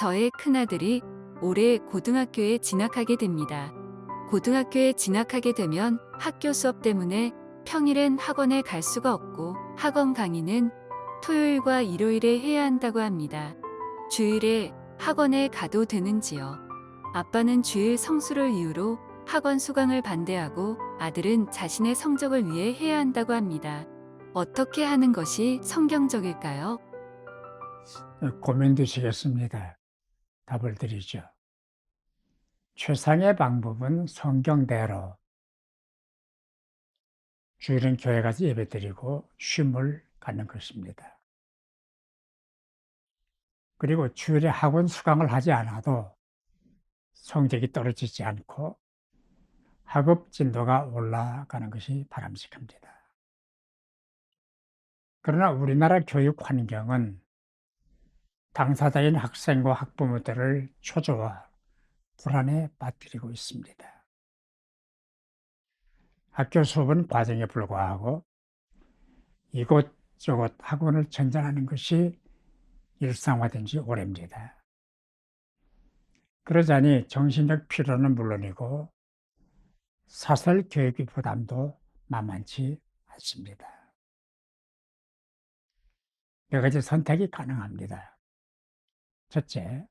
씨의 큰아들이 올해 고등학교에 진학하게 됩니다. 고등학교에 진학하게 되면 학교 수업 때문에 평일엔 학원에 갈 수가 없고 학원 강의는 토요일과 일요일에 해야 한다고 합니다. 주일에 학원에 가도 되는지요? 아빠는 주일 성수를 이유로 학원 수강을 반대하고 아들은 자신의 성적을 위해 해야 한다고 합니다. 어떻게 하는 것이 성경적일까요? 고민되시겠습니다. 답을 드리죠. 최상의 방법은 성경대로 주일은 교회 가서 예배드리고 쉼을 갖는 것입니다. 그리고 주일에 학원 수강을 하지 않아도 성적이 떨어지지 않고 학업 진도가 올라가는 것이 바람직합니다. 그러나 우리나라 교육 환경은 당사자인 학생과 학부모들을 초조와 불안에 빠뜨리고 있습니다. 학교 수업은 과정에 불과하고 이곳저곳 학원을 전전하는 것이 일상화된 지 오래입니다. 그러자니 정신적 피로는 물론이고 사설 교육의 부담도 만만치 않습니다. 몇 가지 선택이 가능합니다. 첫째,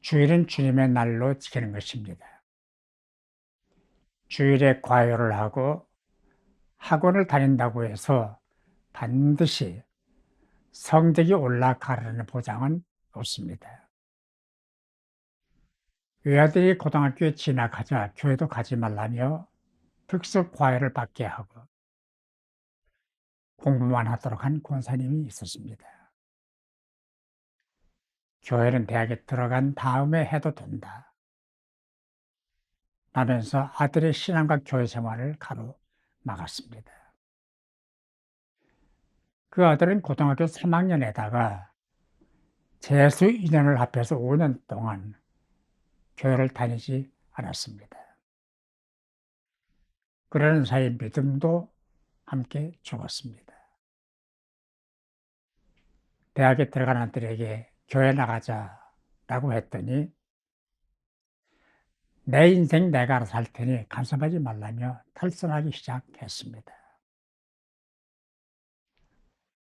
주일은 주님의 날로 지키는 것입니다. 주일에 과요를 하고 학원을 다닌다고 해서 반드시 성적이 올라가라는 보장은 없습니다. 외아들이 고등학교에 진학하자 교회도 가지 말라며 특수 과외를 받게 하고 공부만 하도록 한 권사님이 있었습니다. 교회는 대학에 들어간 다음에 해도 된다. 라면서 아들의 신앙과 교회 생활을 가로막았습니다. 그 아들은 고등학교 3학년에다가 재수 2년을 합해서 5년 동안 교회를 다니지 않았습니다. 그러는 사이 믿음도 함께 죽었습니다. 대학에 들어간 아들에게 교회 나가자라고 했더니 내 인생 내가 할 테니 간섭하지 말라며 탈선하기 시작했습니다.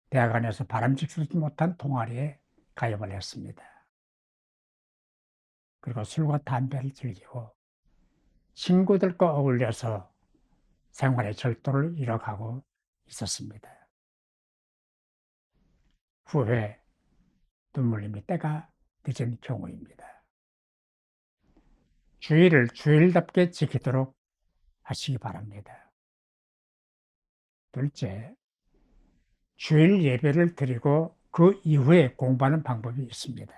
대학 안에서 바람직스럽지 못한 동아리에 가입을 했습니다. 그리고 술과 담배를 즐기고 친구들과 어울려서 생활의 절도를 이뤄가고 있었습니다. 후회, 눈물림이 때가 늦은 경우입니다. 주일을 주일답게 지키도록 하시기 바랍니다. 둘째, 주일 예배를 드리고 그 이후에 공부하는 방법이 있습니다.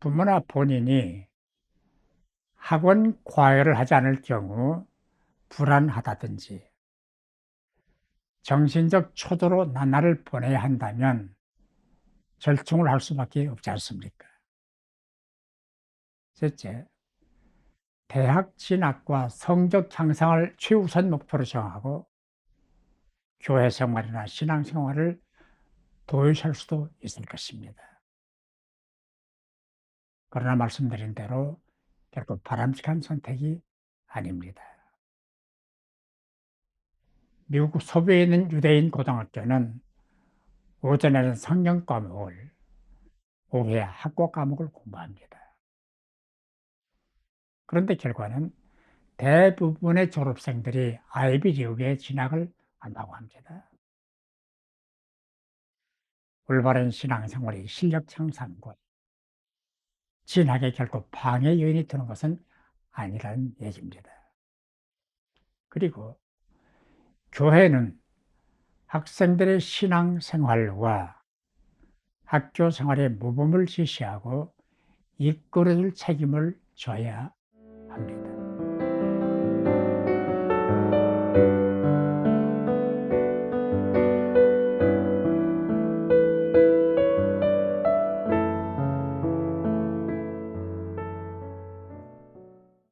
부모나 본인이 학원 과외를 하지 않을 경우 불안하다든지 정신적 초조로 나날을 보내야 한다면 절충을 할 수밖에 없지 않습니까? 셋째, 대학 진학과 성적 향상을 최우선 목표로 정하고 교회 생활이나 신앙 생활을 도외시할 수도 있을 것입니다. 그러나 말씀드린 대로 결국 바람직한 선택이 아닙니다. 미국 소부에 있는 유대인 고등학교는 오전에는 성경 과목을, 오후에 학과 과목을 공부합니다. 그런데 결과는 대부분의 졸업생들이 아이비리그에 진학을 한다고 합니다. 올바른 신앙생활이 실력 향상과 진학에 결코 방해 요인이 되는 것은 아니라는 얘기입니다. 그리고 교회는 학생들의 신앙 생활과 학교 생활의 모범을 지시하고 이끌어줄 책임을 져야